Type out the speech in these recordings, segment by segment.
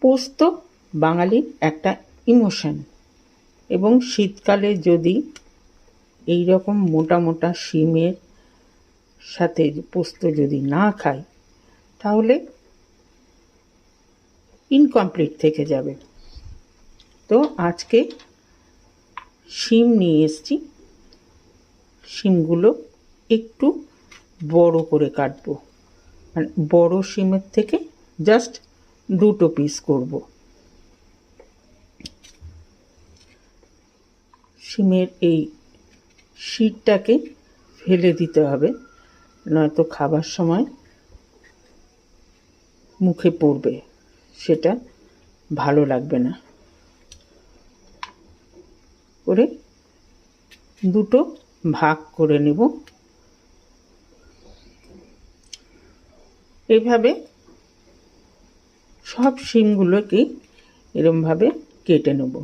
পোস্ত বাঙালির একটা ইমোশন। এবং শীতকালে যদি এই রকম মোটা মোটা শিমের সাথে পোস্ত যদি না খাই, তাহলে ইনকমপ্লিট থেকে যাবে। তো আজকে শিম নিয়ে এসছি। শিমগুলো একটু বড় করে কাটবো। মানে বড় শিমের থেকে জাস্ট দুটো পিস করব। শিমের এই শীতটাকে ফেলে দিতে হবে, নয়তো খাবার সময় মুখে পড়বে, সেটা ভালো লাগবে না। করে দুটো ভাগ করে নেব। এইভাবে সব শিমগুলোকেই এরমভাবে কেটে নেব।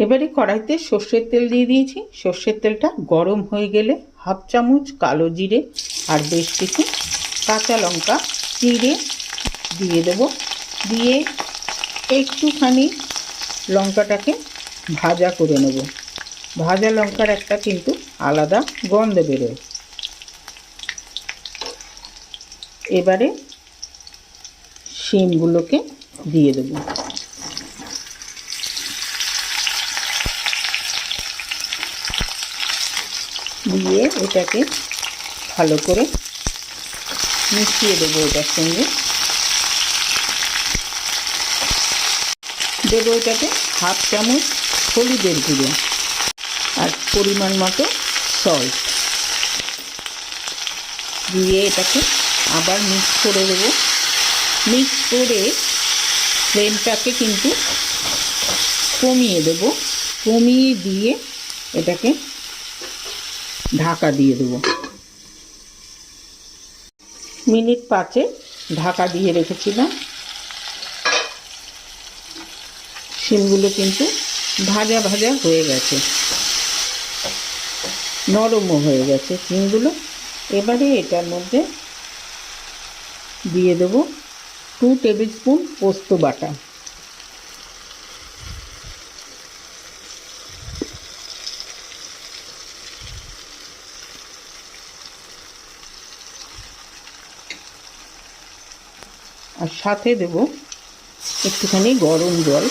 এবারে কড়াইতে সর্ষের তেল দিয়ে দিয়েছি। সর্ষের তেলটা গরম হয়ে গেলে হাফ চামচ কালো জিরে আর বেশ কিছু কাঁচা লঙ্কা চিড়ে দিয়ে দেব। দিয়ে একটুখানি লঙ্কাটাকে ভাজা করে নেব। ভাজা লঙ্কার একটা কিন্তু আলাদা গন্ধ বেরোয়। এবারে শিমগুলোকে দিয়ে দেবো। দিয়ে এটাকে ভালো করে মিশিয়ে দেবো এটার সঙ্গে। দেবো এটাকে হাফ চামচ হলুদের গুঁড়ো আর পরিমাণ মতো সল্ট দিয়ে এটাকে আবার মিক্স করে দেবো। মিক্স করে ফ্লেমটাকে কিন্তু কমিয়ে দেব। কমিয়ে দিয়ে এটাকে ঢাকা দিয়ে দেবো। মিনিট পাঁচে ঢাকা দিয়ে রেখেছিলাম। শিমগুলো কিন্তু ভাজা ভাজা হয়ে গেছে। নরমও হয়ে গেছে শিমগুলো এবারে এটার মধ্যে দিয়ে দেবো টু টেবিল স্পুন পোস্ত বাটা। আর সাথে দেব একটুখানি গরম জল।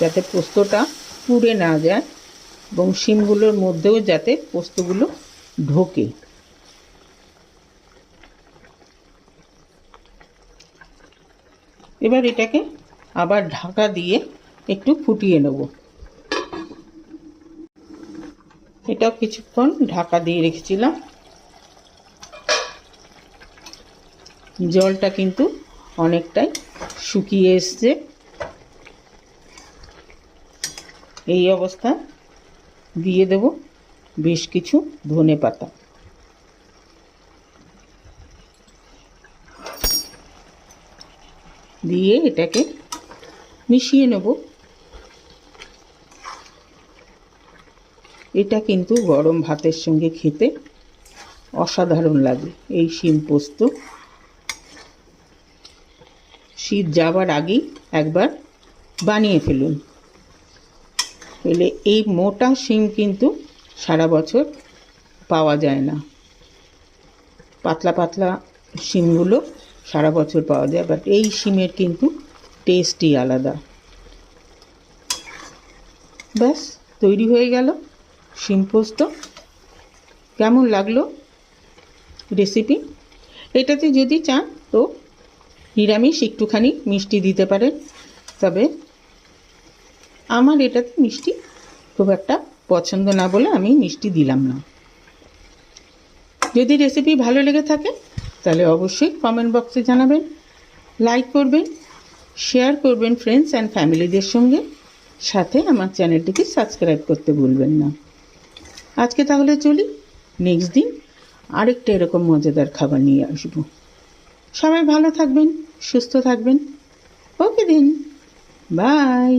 যাতে পোস্তটা পুড়ে না যায় এবং শিমগুলোর মধ্যেও যাতে পোস্তগুলো ঢোকে। এবার এটাকে আবার ঢাকা দিয়ে একটু ফুটিয়ে নেব। এটাও কিছুক্ষণ ঢাকা দিয়ে রেখেছিলাম। জলটা কিন্তু অনেকটাই শুকিয়ে এসছে। এই অবস্থা। দিয়ে দেব বেশ কিছু ধনে পাতা। দিয়ে এটাকে মিশিয়ে নেব। এটা কিন্তু গরম ভাতের সঙ্গে খেতে অসাধারণ লাগে। এই শিম পোস্ত শীত যাবার আগেই একবার বানিয়ে ফেলুন। এলে এই মোটা শিম কিন্তু সারা বছর পাওয়া যায় না। পাতলা পাতলা শিমগুলো সারা বছর পাওয়া যায় বাট এই শিমের কিন্তু টেস্টই আলাদা। ব্যাস, তৈরি হয়ে গেল শিম পোস্ত। কেমন লাগল রেসিপি এটাতে যদি চান তো নিরামিষ একটুখানি মিষ্টি দিতে পারেন, তবে আমার এটাতে মিষ্টি খুব একটা পছন্দ না বলে আমি মিষ্টি দিলাম না। যদি রেসিপি ভালো লেগে থাকে, তাহলে অবশ্যই কমেন্ট বক্সে জানাবেন লাইক করবেন শেয়ার করবেন ফ্রেন্ডস অ্যান্ড ফ্যামিলিদের সঙ্গে। সাথে আমার চ্যানেলটিকে সাবস্ক্রাইব করতে ভুলবেন না। আজকে তাহলে চলি নেক্সট দিন আরেকটা এরকম মজাদার খাবার নিয়ে আসব। সবাই ভালো থাকবেন, সুস্থ থাকবেন। ওকে দিন বাই